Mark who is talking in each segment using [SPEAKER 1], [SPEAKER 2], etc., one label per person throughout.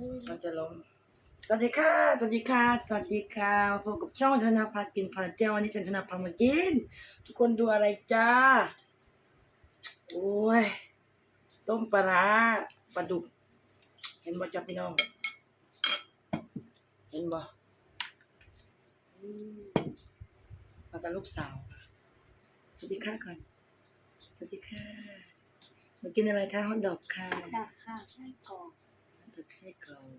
[SPEAKER 1] นี่
[SPEAKER 2] มันจะลงสวัสดีค่ะ สวัสดีค่ะ สวัสดีค่ะพบกับช่องชนะพากินพาเที่ยววันนี้ฉันชนะพามากิน ทุกคนดูอะไรจ้า โอ้ย ต้มปลาปลาดุก เห็นบ่จับพี่น้อง เห็นบ่อืมากับลูกสาวค่ะสวัสดีค่ะก่อน สวัสดีค่ะมากินอะไรคะฮอทดอกค่ะ
[SPEAKER 1] ดักค่ะไส้กรอก
[SPEAKER 2] ฮอทดอกไส้กรอก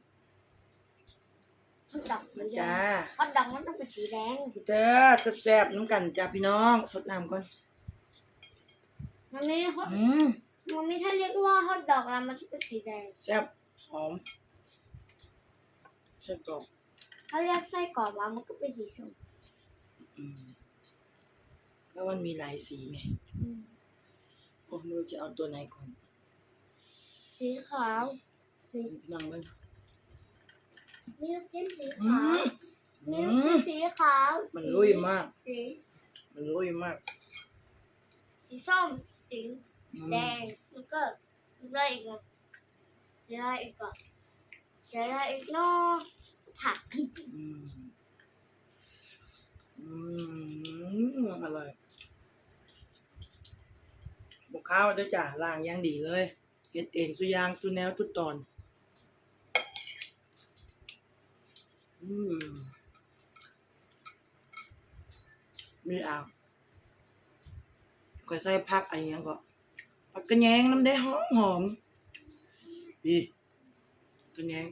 [SPEAKER 1] ฮอตดอกสี
[SPEAKER 2] มา
[SPEAKER 1] แด
[SPEAKER 2] จ้า
[SPEAKER 1] งฮอตดอกมันต้องเป็นสีแดง
[SPEAKER 2] เจ้าแซ่บๆน้ำกันจ้าพี่น้อง สดน้ำก่อน
[SPEAKER 1] มันไม่ฮอต
[SPEAKER 2] อืม
[SPEAKER 1] มันไม่ถ้าเรียกว่าฮอตดอกแล้วมันต้องเป็นสีแดง
[SPEAKER 2] แซ่บหอมแซ่บกรอบ
[SPEAKER 1] ถ้าเรียกไส้กรอกมามันก็เป็นสีส้ม
[SPEAKER 2] อืมแล้วมันมีหลายสีไง
[SPEAKER 1] อืม
[SPEAKER 2] โอ้ไม่รู้จะเอาตัวไหนก่อน
[SPEAKER 1] สีขาว สี
[SPEAKER 2] พี่น้องมัน
[SPEAKER 1] มีลูกชิ้นสี
[SPEAKER 2] อื
[SPEAKER 1] ขาว
[SPEAKER 2] ม
[SPEAKER 1] มี
[SPEAKER 2] อื
[SPEAKER 1] ลูกชิ้
[SPEAKER 2] ม
[SPEAKER 1] นสีขาว
[SPEAKER 2] มัน
[SPEAKER 1] สี
[SPEAKER 2] ลุยมาก
[SPEAKER 1] สี
[SPEAKER 2] มันลุยมาก
[SPEAKER 1] สีส้มสี
[SPEAKER 2] อืม
[SPEAKER 1] แดงแล้วก็สีอะไรอีกอะสีอะไรอีกอะสีอะไรอีกเนาะผัก
[SPEAKER 2] อืมอืมอร่อยบุกข้าวเด้อจ้ะล้างอย่างดีเลยเฮ็ดเองสุอยางทุกแนวทุกตอน มมีอ่างก็ใส่ผักอะไรเงี้ยก็ผักกระแยงน้ำได้หอมหอมดีกระแยง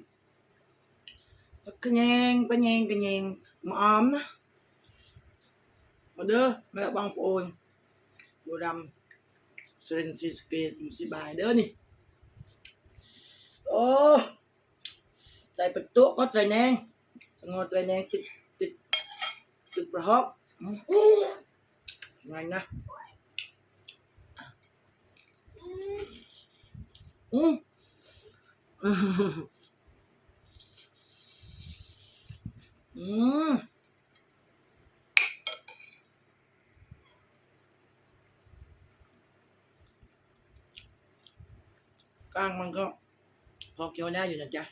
[SPEAKER 2] ผักกระแยงกระแยงกระแยงมาออมนะมาเด้อแม่บางปูนบุรีรัมย์สุรินทร์ศรีสะเกษอยู่สิบายเด้อนี่โอ้ใส่ประตูก็ใส่แนง สงอตัวแดงติดติดติดประหอกอืมไงนะอืมอืมกลางมันก็พอเคี้ยวได้อยู่นะจ๊ะ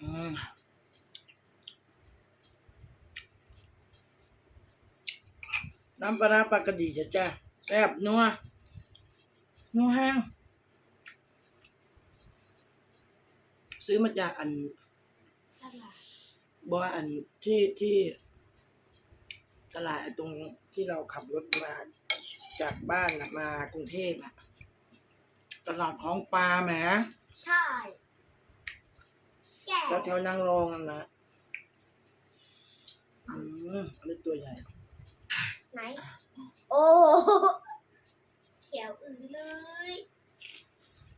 [SPEAKER 2] อืม น้ำปลาปลากระดีจ้ะจ้ะแซ่บนัวนัวแห้ง ซื้อมาจากอันบ่อันที่ที่ตลาดตรงที่เราขับรถมาจากบ้านมากรุงเทพอะตลาดของปลาแหม
[SPEAKER 1] ใช่ แก่
[SPEAKER 2] แล้วแถวนางรองนั่นนะอืมอันนี้ตัวใหญ่
[SPEAKER 1] ไหน โอ้เขียวอือเลย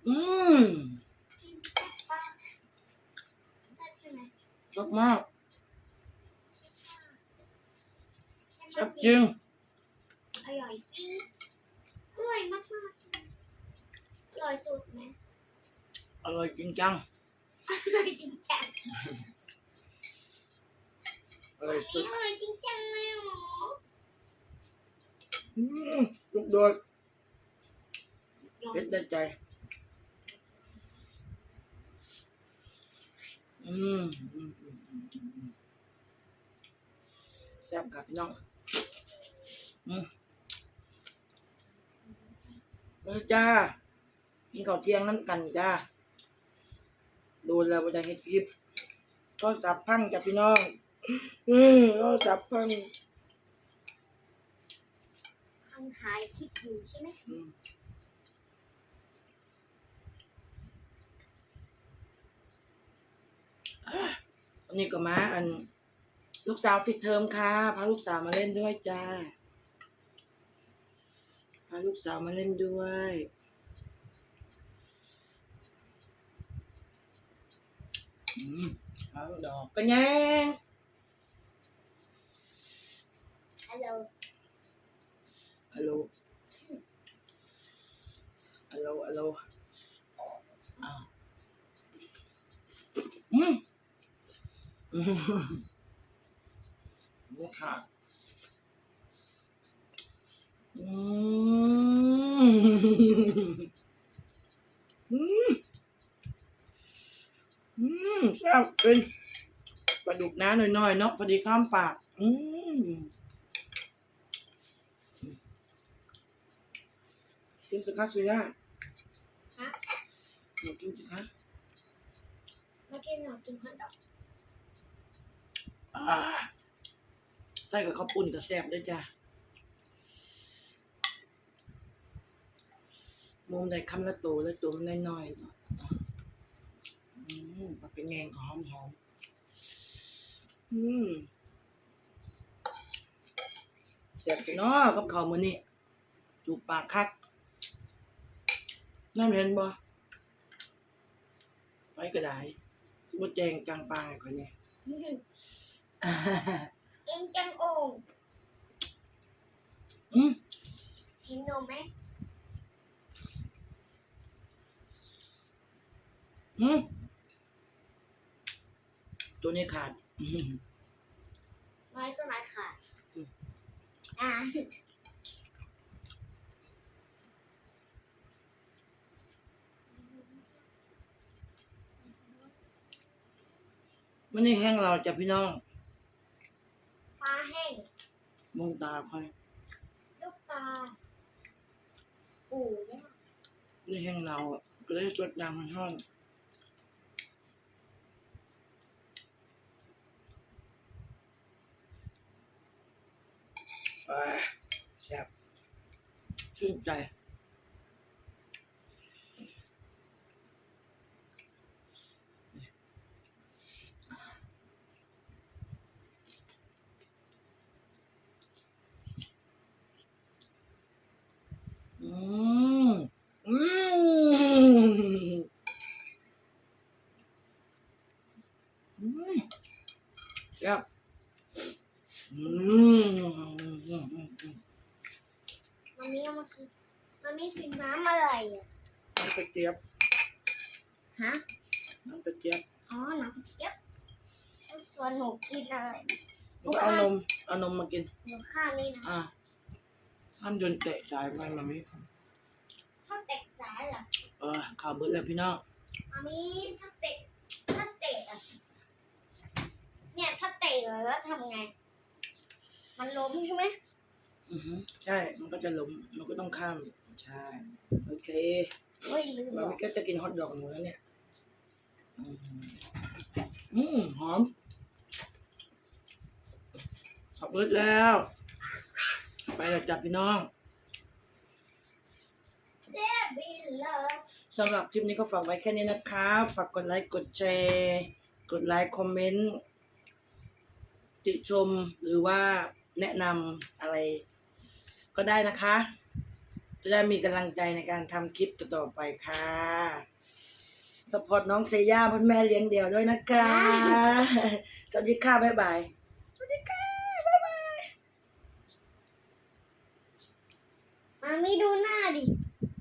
[SPEAKER 2] อืม
[SPEAKER 1] กินแซ่บปะแซ่บใช่ไหม
[SPEAKER 2] ชอบมาก
[SPEAKER 1] แซ่บ
[SPEAKER 2] ชอบจริง
[SPEAKER 1] อร่อยจริง อร่อยมากมากๆอร่อยสุดไหม
[SPEAKER 2] อร่อยจริงจัง
[SPEAKER 1] อร่อยจริงจัง
[SPEAKER 2] อร่อยสุด
[SPEAKER 1] อร่อยจริงจังเลยเหรอ
[SPEAKER 2] อืมลูกโดด
[SPEAKER 1] ยอม
[SPEAKER 2] เพชรได้ใจอืมอืมอืมอืมอืมอืมแซ่บกับพี่น้อง อืมมาจ้ากินข้าวเที่ยงน้ำกันจ้า โดนแล้วบ่ได้เฮ็ดคลิปก็สับพังจ้ะพี่น้องเออก็สับพัง
[SPEAKER 1] ทำถ่ายคลิปอยู่ใช่ไหม
[SPEAKER 2] อืมอันนี้ก็มาอัน ลูกสาวติดเทอมค่ะพาลูกสาวมาเล่นด้วยจ้าพาลูกสาวมาเล่นด้วย อืมเอาดอกกระแย มอืมลูกค่ะอืมอืมอืมแซ่บเป็นปลาดุกน้าหน่อยๆเนาะพอดีข้ามปาก อืมกินสิคะสุย่า
[SPEAKER 1] ฮะ
[SPEAKER 2] หนูกินสิคะ
[SPEAKER 1] เมื่อกี้หนูกินฮอทดอก
[SPEAKER 2] อ่าใส่กับข้าวปุ้นจะแซ่บด้วยจ้ะมุมได้คำละโตแล้วตัวมันน้อยๆเนาะอื มปลากระแงงก็หอมหอมๆอืมแซ่บจังเนาะกับข้าวมื้อนี้จูบปากคักน้ำเห็นบ่ไฟก็ได้บ่แจงกลางปลายคนนี้
[SPEAKER 1] เองจังโอ่ง
[SPEAKER 2] อืม
[SPEAKER 1] เห็นนมไหม
[SPEAKER 2] อืม ตัวนี้ขาดอืม
[SPEAKER 1] น้อยก็น้อยค่ะ
[SPEAKER 2] อืม
[SPEAKER 1] อ่า
[SPEAKER 2] มันนี่แห้งเราจะพี่น้อง
[SPEAKER 1] ปลาแห้ง
[SPEAKER 2] มองตาค่อย
[SPEAKER 1] ลูกปลาปูย่าง
[SPEAKER 2] นี่แห้งเราอะก็เลยสดน้ำมันห้อน แซ่บชื่นใจ อืมอืมอืมแซ่บอืม
[SPEAKER 1] มันนี้เอามากินมั นนี้กินน้ำอะไรอะ
[SPEAKER 2] น้ำกระเจี๊ยบ
[SPEAKER 1] ฮะ
[SPEAKER 2] น้ำกระเจี๊ยบ
[SPEAKER 1] อ๋อน้ำเจี๊ยบแล้วส่วนหนูกินอะไร
[SPEAKER 2] แล้วก็เอานมเอานมมากิน
[SPEAKER 1] หนูข้าวนี่นะ
[SPEAKER 2] อะห้ามโยนเตะสายไปมามิ
[SPEAKER 1] ถ้าเตะสายล่ะ
[SPEAKER 2] เออข่าวเบิดแล้วพี่น้อง
[SPEAKER 1] มามีถ้าเตะถ้าเตะอะเนี่ยถ้าเตะแล้วทำไง มันล้มใช่ไหม
[SPEAKER 2] อือฮึใช่ มันก็จะล้มมันก็ต้องข้าม ใช่ โอเค
[SPEAKER 1] เฮ้ยลืม
[SPEAKER 2] มา
[SPEAKER 1] บอ
[SPEAKER 2] มิ
[SPEAKER 1] ก
[SPEAKER 2] ก็จะกินฮอทดอกหนูแล้วเนี่ย อืมอืมหอมขับเบิดแล้ว ไปแล้วจับพี่น้อง
[SPEAKER 1] แซ่บบินเลย
[SPEAKER 2] สำหรับคลิปนี้ก็ฝากไว้แค่นี้นะคะ ฝากกดไลค์ กดแชร์ กดไลค์ คอมเมนต์ ติชมหรือว่าแนะนำอะไรก็ได้นะคะ จะได้มีกำลังใจในการทำคลิปต่อๆไปค่ะสปอร์ตน้องเซย่าพ่อแม่เลี้ยงเดี่ยวด้วยนะคะ สวัสดีค่ะ บ๊ายบาย สวัสดีค่ะ บ๊ายบาย
[SPEAKER 1] มามีดูหน้าดิ